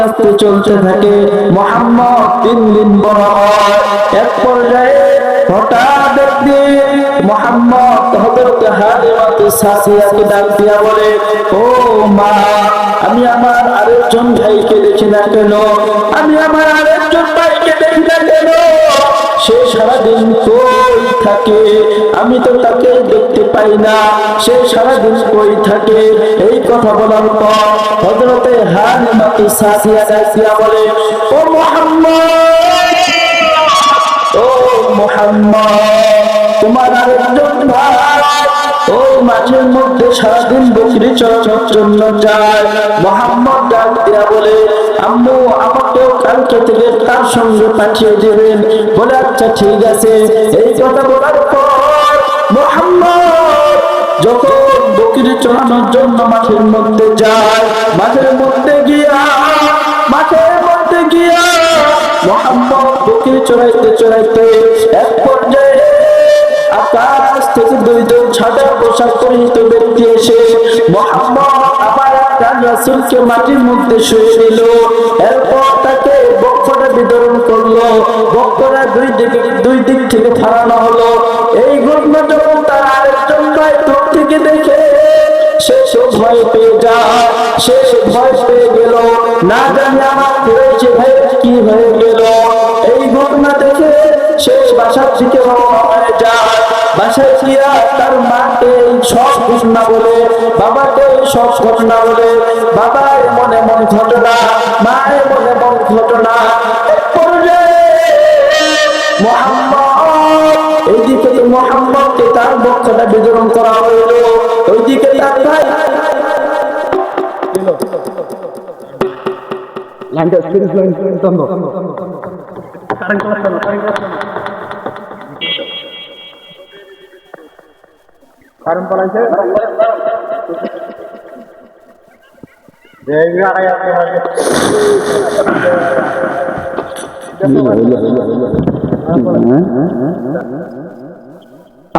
আস্তে আস্তে চলতে থাকে। মোহাম্মদ দিন দিন বড় হয় এক পর্যায়ে হঠাৎ একদিন মোহাম্মদ হযরত হালিমাতু সাসিয়াকে ডাক দিয়া বলে, ও মা, আমি আমার আরেকজন ভাইকে দেখি না কেন? আমি আমার আরেকজন ভাইকে দেখি না কেন? সে সারাদিন কই থাকে? আমি তো তাকে দেখতে পাই না, সে সারাদিন কই থাকে? এই কথা বলার পর হজরতে হালিমাতু সাসিয়া ডাকিয়া বলে, ও মোহাম্মদ! ও মোহাম্মদ! তোমার আরেকজন ভাই! ও মাঠের মধ্যে সারাদিন বকরি জন্য যায়। মোহাম্মদ ডাক বলে, আম্মু কালকে থেকে তার সঙ্গে পাঠিয়ে দেবেন। বলে আচ্ছা ঠিক আছে। এই কথা বলার পর মোহাম্মদ যখন বকরি চড়ানোর জন্য মাঠের মধ্যে যায়, মাঠের মধ্যে গিয়া, মাঠের মধ্যে গিয়া মোহাম্মদ বকরি চড়াইতে চড়াইতে এক পর্যায়ে আকাশ থেকে দুইজন সাদা পোশাক পরিহিত ব্যক্তি এসে মোহাম্মদ আবার রাসূলকে মাটির মধ্যে শুয়ে দিল। এরপর তাকে বক্ষটা বিতরণ করল। বক্ষটা দুই দিকে দুই দিক থেকে ফাড়ানো হলো। এই ঘটনা যখন তার আরেকজন ভাই দেখে সে সে ভয় পেয়ে যায় সে ভয় পেয়ে গেল। না জানি আমার হয়েছে কি হয়ে গেল। এই ঘটনা দেখে সে বাসার দিকে হয়ে যায় বাসায় গিয়া তার মাকে সব ঘটনা বলে, বাবাকে সব ঘটনা বলে। বাবা এমন এমন ঘটনা মা এমন এমন ঘটনা তার বক্ষটা বিতরণ করা হইল ওইদিকে তার ভাই। লাইনটা সিরিজ লাইন বন্ধ কারণ পালাইছে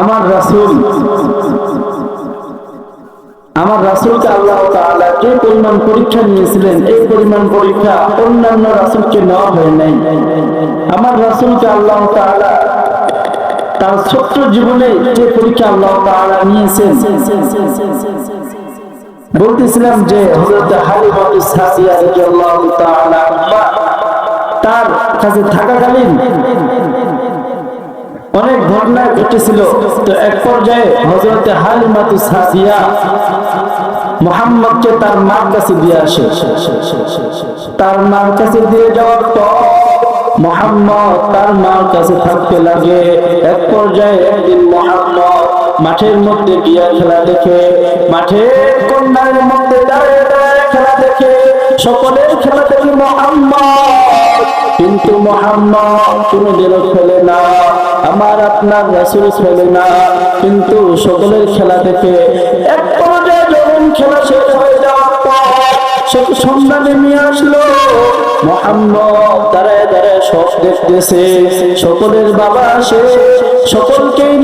আমার রাসূল, আমার রাসূলকে আল্লাহ যে পরিমাণ পরীক্ষা নিয়েছিলেন? এই পরিমাণ পরীক্ষা অন্যান্য রাসূলকে নেওয়া হয় নাই। আমার রাসূলকে আল্লাহ তার ছোট্ট জীবনে যে পরীক্ষা আল্লাহ নিয়েছেন, বলতেছিলাম যে তার কাছে থাকাকালীন অনেক ঘটনা ঘটেছিল। তো এক পর্যায়ে হজরতে হালিমাতু সাদিয়া মোহাম্মদকে তার মার কাছে দিয়ে আসে। তার মার কাছে দিয়ে যাওয়ার পর মোহাম্মদ তার মার কাছে থাকতে লাগে। এক পর্যায়ে একদিন মোহাম্মদ মাঠের মধ্যে গিয়া খেলা দেখে, মাঠের কন্যার মধ্যে দাঁড়িয়ে দাঁড়িয়ে খেলা দেখে, সকলের খেলা দেখে মোহাম্মদ কিন্তু মোহাম্মদ কোনোদিনও খেলে না, আমার আপনার রাসুল খেলে না, কিন্তু সকলের খেলা দেখে এক পর্যায়ে যখন খেলা শেষ হয়ে আসলো। মোহাম্মদ দাঁড়ায় দাঁড়ায় সব সকলের বাবা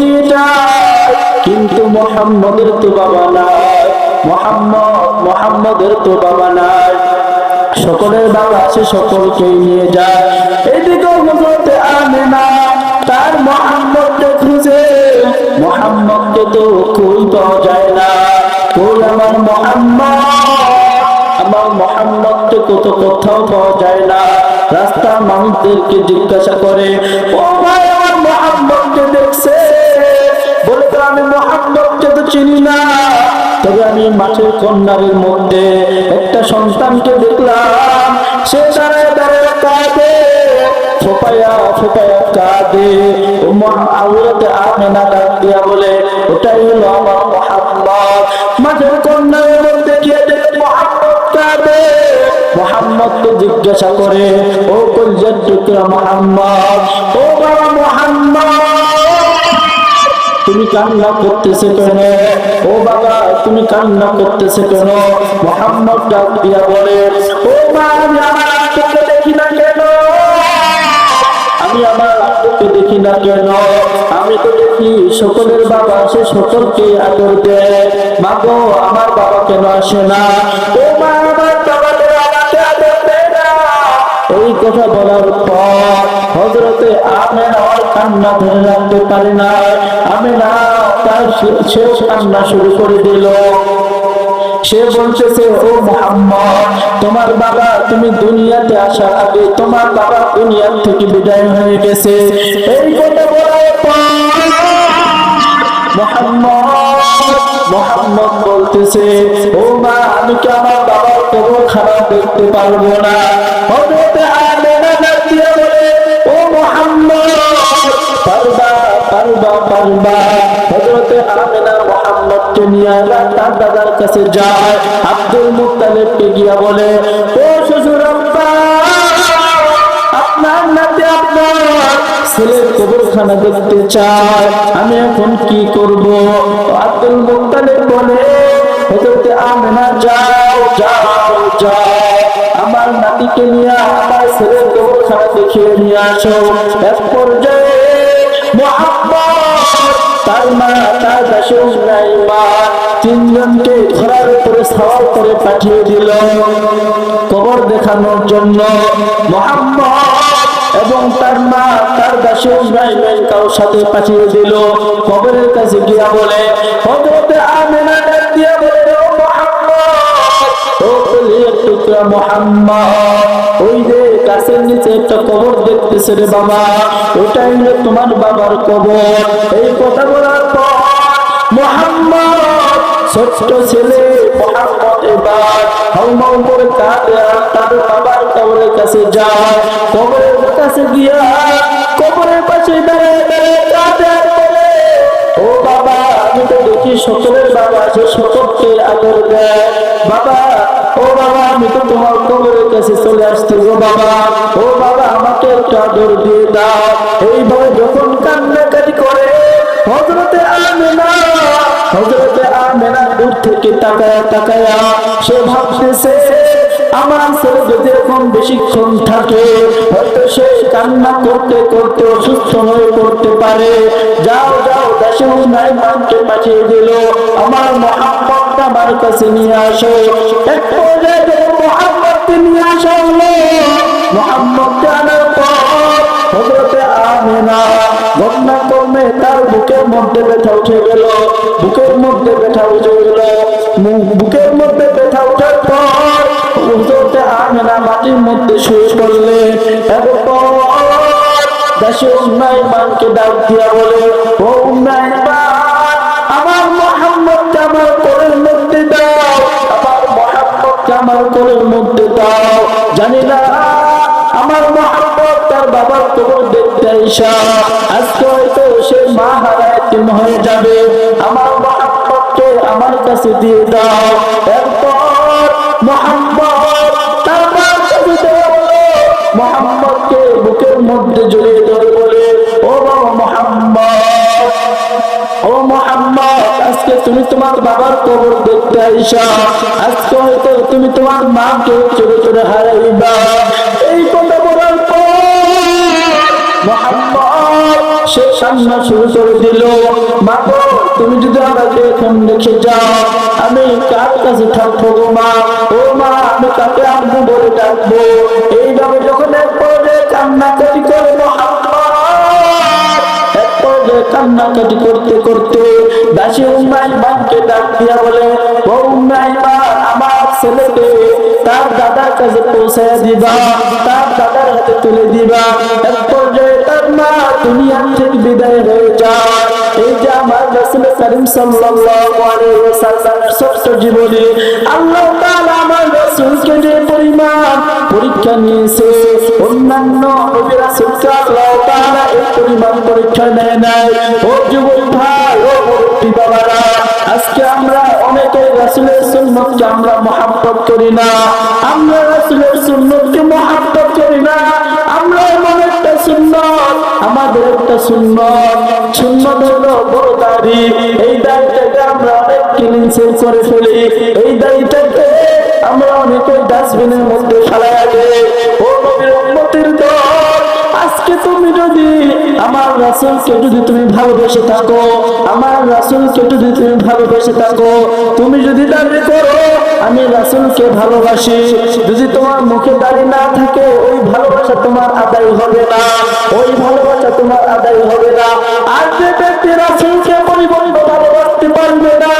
নিয়ে যায়, কিন্তু মোহাম্মদের তো বাবা নাই, মোহাম্মদ, মোহাম্মদের তো বাবা নাই। সকলের বাবা আছে, সকলকেই নিয়ে যায়। এদিকে হজরতে আনে না তার মোহাম্মদকে খুঁজে। মোহাম্মদকে তো কই পাওয়া যায় না। কই আমার মোহাম্মদ? আমার মোহাম্মদকে কত কোথাও পাওয়া যায় না। রাস্তা মানুষদেরকে জিজ্ঞাসা করে, ও ভাই, আমার মোহাম্মদকে দেখছে? তো আমি মোহাম্মদকে তো চিনি না। তবে আমি কন্যারের মধ্যে একটা সন্তানকে দেখলাম। সে কাঁদে, ফোপায়া ফোপায়া কাঁদে। ও ডাক দিয়া বলে, ওটাই হলো আমার মোহাম্মদ। মাঠের কন্যারের মধ্যে গিয়ে দেখে কাঁদে। মোহাম্মদকে জিজ্ঞাসা করে, ও কলজার টুকরা মোহাম্মদ? ও বাবা মোহাম্মদ। তুমি কান্না করতেছে কেন? ও বাবা, তুমি কান্না করতেছে কেন? মোহাম্মদ বলে, ও মা দেখি না কেন? আমি আমার আত্মকে দেখি না কেন? আমি তো দেখি সকলের বাবা, সে সকলকে আদর দেয়। মাগো আমার বাবা কেন আসে না? ও মা, আমার আমাকে আদর দেয় না? কথা বলার পর হজরতে আমেনা কান্না ধরে রাখতে পারে না। আমেনা তার সে- সেও কান্না শুরু করে দিল। সে বলতেছে, ও মোহাম্মদ, তোমার বাবা তুমি দুনিয়াতে আসার আগে তোমার বাবা দুনিয়ার থেকে বিদায় হয়ে গেছে। এই কথা বলার পর মোহাম্মদ মোহাম্মদ বলতেছে, ও মা, আমি কি আমার বাবার কবর খারাপ দেখতে পারব না? হযরতে কাছে যায় আব্দুল গিয়া বলে, ও শ্বশুর আপনার নাতে আপনার ছেলের কবরখানা দেখতে চায়, আমি এখন কি করব? আব্দুল মুত্তালিব বলে যাও যাও, আমার নাতিকে নিয়ে আমার ছেলের কবরখানা দেখিয়ে নিয়ে আসো। এক পর্যায়ে মা, তার দাসী মা। তিনজনকে ঘোড়ার উপরে সওয়ার করে পাঠিয়ে দিল। কবর দেখানোর জন্য এবং তার মা, তার দাসী ইব্রাহিমের কারও সাথে পাঠিয়ে দিল। কবরের কাছে গিয়া বলে, হযরতে আমেনা ডাক মোহাম্মদ। ওই যে গাছের নিচে একটা কবর দেখতেছে রে বাবা, ওটাই হলো তোমার বাবার কবর। এই কথা বলার পর মোহাম্মদ ছেলে মোহাম্মদ তার বাবার কবরের কাছে যায়। কবরের কাছে গিয়া কবরের পাশে ও বাবা, আমি তো দেখি সকলের বাবা যে সকলকে আদর দেয়। বাবা ও বাবা, আমি তো তোমার কবরের কাছে চলে আসছি গো বাবা। ও বাবা, আমাকে একটা আদর দিয়ে দাও। এইভাবে যখন কান্নাকাটি করে হজরতে আমেনা হজরতে আমেনা দূর থেকে তাকায়া তাকায়া সে ভাবতেছে আমার ছেলে যদি এখন বেশিক্ষণ থাকে, হয়তো সে কান্না করতে করতে, অসুস্থ হয়ে পড়তে পারে। যাও যাও, দেশে নাই মানকে পাঠিয়ে দিল। আমার মোহাম্মদ আমার কাছে নিয়ে আসো। এক নিয়ে আসা হলো। মোহাম্মদকে আনার পর হজরতে আমেনা ঘটনা কর্মে বুকের মধ্যে ব্যথা উঠে গেল। বুকের মধ্যে ব্যথা উঠে গেল। বুকের মধ্যে ব্যথা উঠার পর হজরতে মাটির মধ্যে শুয়ে পড়লেন এরপর দাসী উন্নয়নকে ডাক দিয়া বলে, ও উন্নয়নবান আমার মোহাম্মদকে আমার মধ্যে দাও, আমার আমার মধ্যে দাও। জানি না, আমার মোহাম্মদ তার বাবার কবর দেখতে আইসা আজকে হয়তো সে মা হারায় হয়ে যাবে। আমার মোহাম্মদকে আমার কাছে দিয়ে দাও। এরপর মোহাম্মদ আজকে তুমি তোমার বাবার কবর দেখতে আইসা। আজকে হয়তো তুমি তোমার মাকে চলে চলে হারাইবা। এই কথা বলার পর সে কান্না শুরু করে দিল, মা তুমি যদি আমাকে এখন রেখে যাও, আমি কার কাছে থাকব গো মা? ও মা, আমি কাকে আনব বলে ডাকবো? কান্নাকাটি করতে করতে দাসী উম্মাই বানকে ডাক দিয়া বলে, ও উম্মাই মা, আমার ছেলেকে তার দাদার কাছে পৌঁছায় দিবা, তার দাদার হাতে তুলে দিবা। এক পর্যায়ে তার মা দুনিয়া থেকে বিদায় হয়ে আমার রাসূলকে যে পরিমাণ পরীক্ষা নিয়েছে, অন্যান্য নবী রাসূলকে আল্লাহ তাআলা এই পরিমাণ পরীক্ষা নেয় নাই। ও যুবক ভাই, ও মুরব্বী বাবারা, আজকে আমরা অনেকে রাসূলের সুন্নতকে আমরা মহাব্বত করি না। আমরা রাসূলের সুন্নতকে মহাব্বত করি না। আমাদের একটা সুন্নত। সুন্নত হলো বড় দাড়ি। এই দাড়িটাকে আমরা অনেক ক্লিনসেল করে ফেলি। এই দাড়িটাকে আমরা অনেকে ডাস্টবিনের মধ্যে ফেলাই দেই ও নবীর দল, আজকে তুমি যদি আমার রাসূলকে যদি তুমি ভালোবেসে থাকো, আমার রাসূলকে যদি তুমি ভালোবেসে থাকো, তুমি যদি দাবি করো আমি রাসূলকে ভালোবাসি। যদি তোমার মুখে দাড়ি না থাকে, ওই ভালোবাসা তোমার আদায় হবে না। ওই ভালোবাসা তোমার আদায় হবে না। আর যে ব্যক্তি রাসূলকে পরিপূর্ণ ভালোবাসতে পারবে না,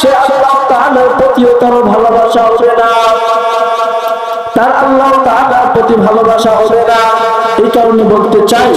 সে আল্লাহ তাআলার প্রতিও তার ভালোবাসা হবে না। তার আল্লাহ তাআলার প্রতি ভালোবাসা হবে না। এই কারণে বলতে চাই